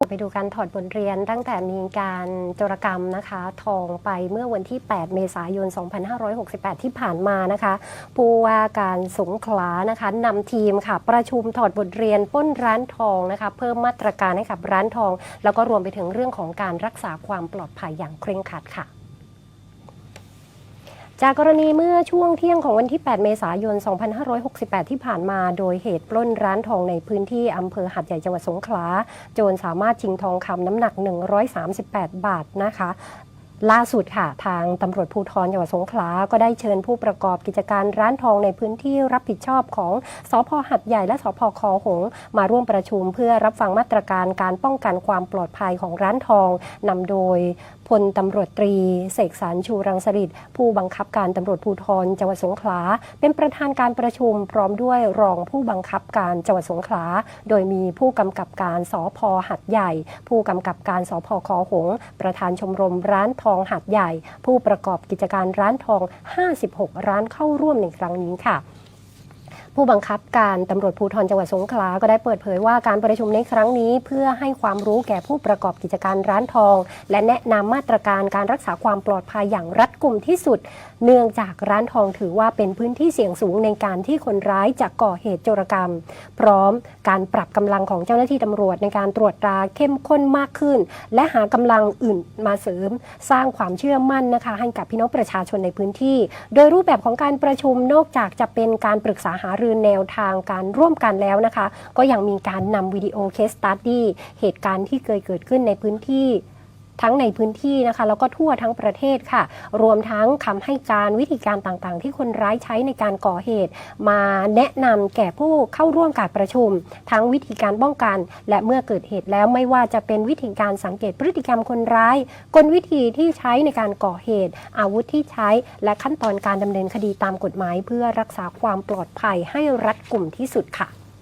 ไปดูการถอดบทเรียนตั้งแต่มีการโจรกรรมนะคะ ทองไปเมื่อวันที่ 8 เมษายน 2568 ที่ผ่านมานะคะผู้ว่าการสงขลานะคะนำทีมค่ะ ประชุมถอดบทเรียนป้นร้านทองนะคะ เพิ่มมาตรการให้กับร้านทอง แล้วก็รวมไปถึงเรื่องของการรักษาความปลอดภัยอย่างเคร่งครัดค่ะ จากกรณีเมื่อช่วงเที่ยงของวันที่ 8 เมษายน 2568 ที่ผ่านมา โดยเหตุปล้นร้านทองในพื้นที่อำเภอหัดใหญ่จังหวัดสงขลา โจรสามารถชิงทองคำน้ำหนัก 138 บาทนะคะล่าสุดค่ะ ทางตำรวจภูธรจังหวัดสงขลา ก็ได้เชิญผู้ประกอบกิจการร้านทองในพื้นที่รับผิดชอบของสพหัดใหญ่และสพคอหง มาร่วมประชุมเพื่อรับฟังมาตรการการป้องกันความปลอดภัยของร้านทองนำโดย พลตำรวจตรี เสกสรรชูรังสฤษดิ์ผู้บังคับการตำรวจภูธรจังหวัดสงขลา เป็นประธานการประชุมพร้อมด้วยรองผู้บังคับการจังหวัดสงขลา โดยมีผู้กำกับการสพหัดใหญ่ ผู้กำกับการสพคอหงส์ประธานชมรมร้านทองหัดใหญ่ ผู้ประกอบกิจการร้านทอง 56 ร้านเข้าร่วมในครั้งนี้ค่ะ ผู้บังคับการตำรวจภูธรจังหวัดสงขลา ก็ได้เปิดเผยว่าการประชุมในครั้งนี้ เพื่อให้ความรู้แก่ผู้ประกอบกิจการร้านทอง และแนะนำมาตรการการรักษาความปลอดภัยอย่างรัดกุมที่สุด เนื่องจากร้านทองถือว่าเป็นพื้นที่เสี่ยงสูงในการที่คนร้ายจะก่อเหตุโจรกรรม พร้อมการปรับกำลังของเจ้าหน้าที่ตำรวจในการตรวจตราเข้มข้นมากขึ้น และหากำลังอื่นมาเสริม สร้างความเชื่อมั่นนะคะให้กับพี่น้องประชาชนในพื้นที่ โดยรูปแบบของการประชุมนอกจากจะเป็นการปรึกษาหารือือแนวทางการร่วมกันแล้วนะคะ ก็ยังมีการนำวิดีโอเคสตัดดี้เหตุการณ์ที่เคยเกิดขึ้นในพื้นที่ ทั้งในพื้นที่นะคะแล้วก็ทั่วทั้งประเทศค่ะ รวมทั้งคำให้การวิธีการต่างๆ ที่คนร้ายใช้ในการก่อเหตุ มาแนะนำแก่ผู้เข้าร่วมการประชุม ทั้งวิธีการป้องกัน และเมื่อเกิดเหตุแล้วไม่ว่าจะเป็นวิธีการสังเกตพฤติกรรมคนร้าย กลวิธีที่ใช้ในการก่อเหตุ อาวุธที่ใช้และขั้นตอนการดำเนินคดีตามกฎหมาย เพื่อรักษาความปลอดภัยให้รัดกุมที่สุดค่ะ